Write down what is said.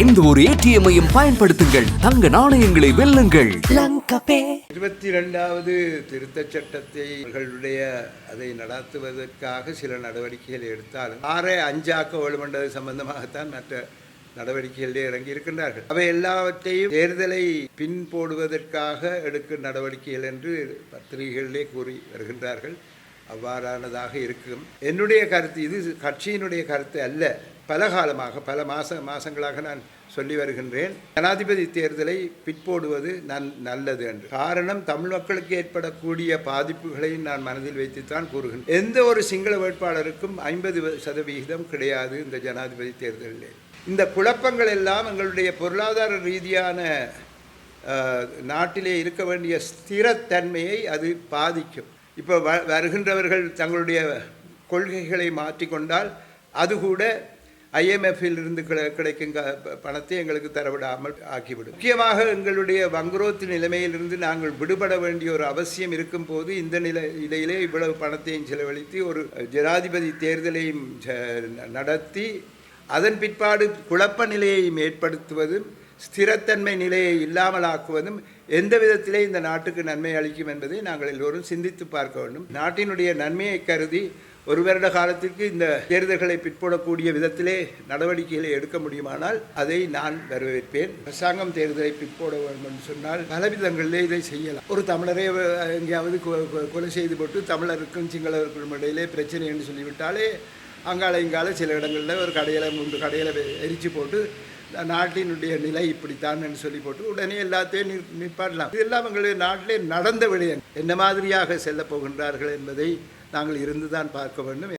எந்த ஒரு ஏடிஎம்மையும் பயன்படுத்துங்கள். தங்க நாணயங்களை வெல்லுங்கள். இருபத்தி ரெண்டாவது திருத்தச் சட்டத்தை அவர்களுடைய அதை நடத்துவதற்காக சில நடவடிக்கைகள் எடுத்தாலும் ஆறே அஞ்சாக்க வேண்டுமென்றது சம்பந்தமாகத்தான் மற்ற நடவடிக்கைகளிலே இறங்கி இருக்கின்றார்கள் அவை எல்லாவற்றையும் தேர்தலை பின் போடுவதற்காக எடுக்கும் நடவடிக்கைகள் என்று பத்திரிகைகளிலே கூறி வருகின்றார்கள். அவ்வாறானதாக இருக்கும். என்னுடைய கருத்து இது கட்சியினுடைய கருத்து அல்ல. பல காலமாக பல மாத மாசங்களாக நான் சொல்லி வருகின்றேன். ஜனாதிபதி தேர்தலை பிற்போடுவது நன் நல்லது என்று. காரணம் தமிழ் மக்களுக்கு ஏற்படக்கூடிய பாதிப்புகளை நான் மனதில் வைத்துத்தான் கூறுகின்றேன். எந்த ஒரு சிங்கள வேட்பாளருக்கும் ஐம்பது சதவிகிதம் கிடையாது இந்த ஜனாதிபதி தேர்தலில். இந்த குழப்பங்கள் எல்லாம் எங்களுடைய பொருளாதார ரீதியான நாட்டிலே இருக்க வேண்டிய ஸ்திரத்தன்மையை அது பாதிக்கும். இப்போ வ வருகின்றவர்கள் தங்களுடைய கொள்கைகளை மாற்றிக்கொண்டால் அது கூட ஐஎம்எஃப்பில் இருந்து கிடை கிடைக்கும் க- பணத்தை எங்களுக்கு தரவிடாமல் ஆக்கிவிடும். முக்கியமாக எங்களுடைய வங்குரோத்து நிலைமையிலிருந்து நாங்கள் விடுபட வேண்டிய ஒரு அவசியம் இருக்கும் போது இந்த நிலை நிலையிலே இவ்வளவு பணத்தையும் செலவழித்து ஒரு ஜனாதிபதி தேர்தலையும் ச- நடத்தி அதன் பிற்பாடு குழப்ப நிலையையும் ஏற்படுத்துவதும் ஸ்திரத்தன்மை நிலையை இல்லாமலாக்குவதும் எந்த விதத்திலே இந்த நாட்டுக்கு நன்மை அளிக்கும் என்பதை நாங்கள் எல்லோரும் சிந்தித்து பார்க்க வேண்டும். நாட்டினுடைய நன்மையை கருதி ஒரு வருட காலத்திற்கு இந்த தேர்தல்களை பிற்போடக்கூடிய விதத்திலே நடவடிக்கைகளை எடுக்க முடியுமானால் அதை நான் வரவேற்பேன். அரசாங்கம் தேர்தலை பிற்போட வேண்டும் என்று சொன்னால் பலவிதங்களிலே இதை செய்யலாம். ஒரு தமிழரை எங்கேயாவது கொ- கொ- கொலை செய்து போட்டு தமிழருக்கும் சிங்களருக்கும் இடையிலே பிரச்சனை என்று சொல்லிவிட்டாலே அங்கால இங்கால சில இடங்களில் ஒரு கடையில் மூன்று கடையில் எரிச்சு போட்டு நாட்டினுடைய நிலை இப்படித்தான் என்று சொல்லி போட்டு உடனே எல்லாத்தையும் நிற்- நிற்பாடலாம் இதெல்லாம் எங்களுடைய நாட்டிலே நடந்த விடயம். என்ன மாதிரியாக செல்லப் போகின்றார்கள் என்பதை நாங்கள் இருந்துதான் பார்க்க வேண்டும்.